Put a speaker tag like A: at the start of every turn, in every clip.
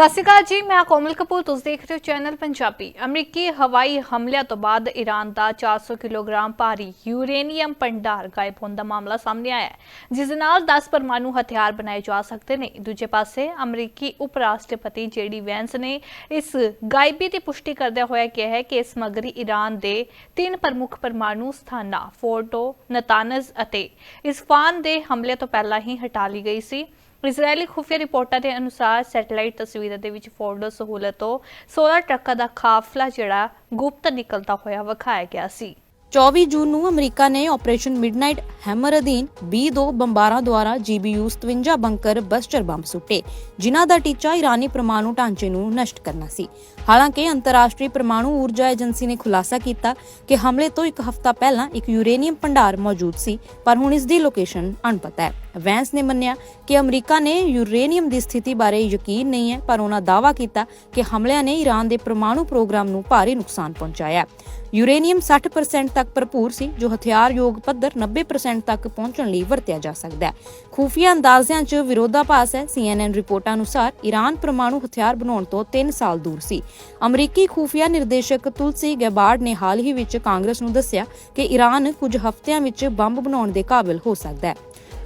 A: ਸਤਿ ਸ਼੍ਰੀ ਅਕਾਲ ਜੀ, ਮੈਂ ਕੋਮਲ ਕਪੂਰ, ਤੁਸੀਂ ਦੇਖ ਰਹੇ ਹੋ ਚੈਨਲ ਪੰਜਾਬੀ। ਅਮਰੀਕੀ ਹਵਾਈ ਹਮਲਿਆਂ ਤੋਂ ਬਾਅਦ ਈਰਾਨ ਦਾ 400 ਕਿਲੋਗ੍ਰਾਮ ਭਾਰੀ ਯੂਰੇਨੀਅਮ ਭੰਡਾਰ ਗਾਇਬ ਹੋਣ ਦਾ ਮਾਮਲਾ ਸਾਹਮਣੇ ਆਇਆ ਹੈ। ਜਿਸ ਦੇ ਨਾਲ 10 ਪਰਮਾਣੂ ਹਥਿਆਰ ਬਣਾਏ ਜਾ ਸਕਦੇ ਨੇ। ਦੂਜੇ ਪਾਸੇ, ਅਮਰੀਕੀ ਉਪ ਰਾਸ਼ਟਰਪਤੀ ਜੇਡੀ ਵੈਂਸ ਨੇ ਇਸ ਗਾਇਬੀ ਦੀ ਪੁਸ਼ਟੀ ਕਰਦਿਆਂ ਹੋਇਆ ਕਿਹਾ ਹੈ ਕਿ ਇਹ ਸਮੱਗਰੀ ਈਰਾਨ ਦੇ ਤਿੰਨ ਪ੍ਰਮੁੱਖ ਪਰਮਾਣੂ ਸਥਾਨਾਂ, ਫੋਰਟੋ, ਨਤਾਨਜ਼ ਅਤੇ ਇਸਫਾਨ ਦੇ ਹਮਲੇ ਤੋਂ ਪਹਿਲਾਂ ਹੀ ਹਟਾ ਲਈ ਗਈ ਸੀ। ਇਜ਼ਰਾਈਲੀ ਖੁਫੀਆ ਰਿਪੋਰਟਾਂ ਦੇ ਅਨੁਸਾਰ ਸੈਟੇਲਾਈਟ ਤਸਵੀਰਾਂ ਦੇ ਵਿੱਚ ਫੋਰਡੋ ਸਹੂਲਤ ਤੋਂ 16 ਟਰੱਕਾਂ ਦਾ ਕਾਫਲਾ ਜਿਹੜਾ ਗੁਪਤ ਨਿਕਲਦਾ ਹੋਇਆ ਵਿਖਾਇਆ ਗਿਆ ਸੀ।
B: 24 ਜੂਨ ਨੂੰ ਅਮਰੀਕਾ ਨੇ ਆਪਰੇਸ਼ਨ ਮਿਡਨਾਈਟ ਹੈਮਰ ਅਧੀਨ B2 ਬੰਬਾਰਾਂ ਦੁਆਰਾ GBU 57 ਬੰਕਰ ਬਸਟਰ ਬੰਬ ਸੁੱਟੇ, ਜਿਨ੍ਹਾਂ ਦਾ ਟੀਚਾ ਇਰਾਨੀ ਪਰਮਾਣੂ ਢਾਂਚੇ ਨੂੰ ਨਸ਼ਟ ਕਰਨਾ ਸੀ। ਹਾਲਾਂਕਿ ਅੰਤਰਰਾਸ਼ਟਰੀ ਪਰਮਾਣੂ ਊਰਜਾ ਏਜੰਸੀ ਨੇ ਖੁਲਾਸਾ ਕੀਤਾ ਕਿ ਹਮਲੇ ਤੋਂ ਇੱਕ ਹਫ਼ਤਾ ਪਹਿਲਾਂ ਇੱਕ ਯੂਰੇਨੀਅਮ ਭੰਡਾਰ ਮੌਜੂਦ ਸੀ, ਪਰ ਹੁਣ ਇਸ ਦੀ ਲੋਕੇਸ਼ਨ ਅਣਪਤਾ ਹੈ। ਵੈਂਸ ਨੇ ਮੰਨਿਆ ਕਿ ਅਮਰੀਕਾ ਨੇ ਯੂਰੇਨੀਅਮ ਦੀ ਸਥਿਤੀ ਬਾਰੇ ਯਕੀਨ ਨਹੀਂ ਹੈ, ਪਰ ਉਹਨਾਂ ਦਾਅਵਾ ਕੀਤਾ ਕਿ ਹਮਲਿਆਂ ਨੇ ਈਰਾਨ ਦੇ ਪਰਮਾਣੂ ਪ੍ਰੋਗਰਾਮ ਨੂੰ ਭਾਰੀ ਨੁਕਸਾਨ ਪਹੁੰਚਾਇਆ। ਯੂਰੇਨੀਅਮ 60% ਤੱਕ ਭਰਪੂਰ ਸੀ, ਜੋ ਹਥਿਆਰਯੋਗ ਪੱਧਰ 90% ਤੱਕ ਪਹੁੰਚਣ ਲਈ ਵਰਤਿਆ ਜਾ ਸਕਦਾ ਹੈ। ਖੂਫੀਆ ਅੰਦਾਜ਼ਿਆਂ 'ਚ ਵਿਰੋਧਾਭਾਸ ਹੈ। CNN ਰਿਪੋਰਟਾਂ ਅਨੁਸਾਰ ਈਰਾਨ ਪਰਮਾਣੂ ਹਥਿਆਰ ਬਣਾਉਣ ਤੋਂ 3 ਸਾਲ ਦੂਰ ਸੀ। ਅਮਰੀਕੀ ਖੂਫੀਆ ਨਿਰਦੇਸ਼ਕ ਤੁਲਸੀ ਗੈਬਾਰਡ ਨੇ ਹਾਲ ਹੀ ਵਿੱਚ ਕਾਂਗਰਸ ਨੂੰ ਦੱਸਿਆ ਕਿ ਈਰਾਨ ਕੁਝ ਹਫ਼ਤਿਆਂ ਵਿੱਚ ਬੰਬ ਬਣਾਉਣ ਦੇ ਕਾਬਿਲ ਹੋ ਸਕਦਾ ਹੈ।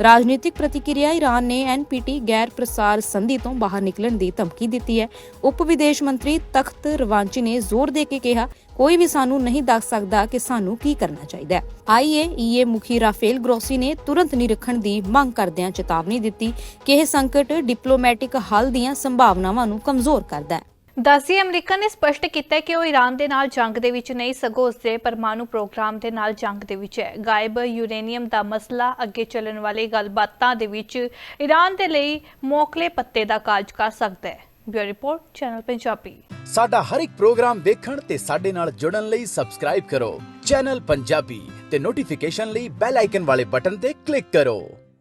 B: ਰਾਜਨੀਤਿਕ ਪ੍ਰਤੀਕਿਰਿਆ ਈਰਾਨ ਨੇ ਐਨਪੀਟੀ ਗੈਰ ਪ੍ਰਸਾਰ ਸੰਧੀ ਤੋਂ ਬਾਹਰ ਨਿਕਲਣ ਦੀ ਧਮਕੀ ਦਿੱਤੀ ਹੈ। ਉਪ ਵਿਦੇਸ਼ ਮੰਤਰੀ ਤਖਤ ਰਵਾਂਚੀ ਨੇ ਜ਼ੋਰ ਦੇ ਕੇ ਕਿਹਾ, ਕੋਈ ਵੀ ਸਾਨੂੰ ਨਹੀਂ ਦੱਸ ਸਕਦਾ ਕਿ ਸਾਨੂੰ ਕੀ ਕਰਨਾ ਚਾਹੀਦਾ ਹੈ। ਆਈਏਈਏ ਮੁਖੀ ਰਾਫੇਲ ਗਰੋਸੀ ਨੇ ਤੁਰੰਤ ਨਿਰੀਖਣ ਦੀ ਮੰਗ ਕਰਦਿਆਂ ਚੇਤਾਵਨੀ ਦਿੱਤੀ ਕਿ ਇਹ ਸੰਕਟ ਡਿਪਲੋਮੈਟਿਕ ਹੱਲ ਦੀਆਂ ਸੰਭਾਵਨਾਵਾਂ ਨੂੰ ਕਮਜ਼ੋਰ ਕਰਦਾ ਹੈ।
A: ਦੱਸੀ ਅਮਰੀਕਾ ਨੇ ਸਪਸ਼ਟ ਕੀਤਾ ਕਿ ਉਹ ਈਰਾਨ ਦੇ ਨਾਲ ਜੰਗ ਦੇ ਵਿੱਚ ਨਹੀਂ, ਸਗੋਂ ਉਸ ਦੇ ਪਰਮਾਣੂ ਪ੍ਰੋਗਰਾਮ ਦੇ ਨਾਲ ਜੰਗ ਦੇ ਵਿੱਚ ਹੈ। ਗਾਇਬ ਯੂਰੇਨੀਅਮ ਦਾ ਮਸਲਾ ਅੱਗੇ ਚੱਲਣ ਵਾਲੀ ਗੱਲਬਾਤਾਂ ਦੇ ਵਿੱਚ ਈਰਾਨ ਦੇ ਲਈ ਮੌਕਲੇ ਪੱਤੇ ਦਾ ਕਾਰਜ ਕਰ ਸਕਦਾ ਹੈ। Bureau report, channel Punjabi.
C: ਸਾਡਾ ਹਰ ਇੱਕ ਪ੍ਰੋਗਰਾਮ ਦੇਖਣ ਤੇ ਸਾਡੇ ਨਾਲ ਜੁੜਨ ਲਈ ਸਬਸਕ੍ਰਾਈਬ ਕਰੋ। ਚੈਨਲ ਪੰਜਾਬੀ ਤੇ ਨੋਟੀਫਿਕੇਸ਼ਨ ਲਈ ਬੈਲ ਆਈਕਨ ਵਾਲੇ ਬਟਨ ਤੇ ਕਲਿੱਕ ਕਰੋ।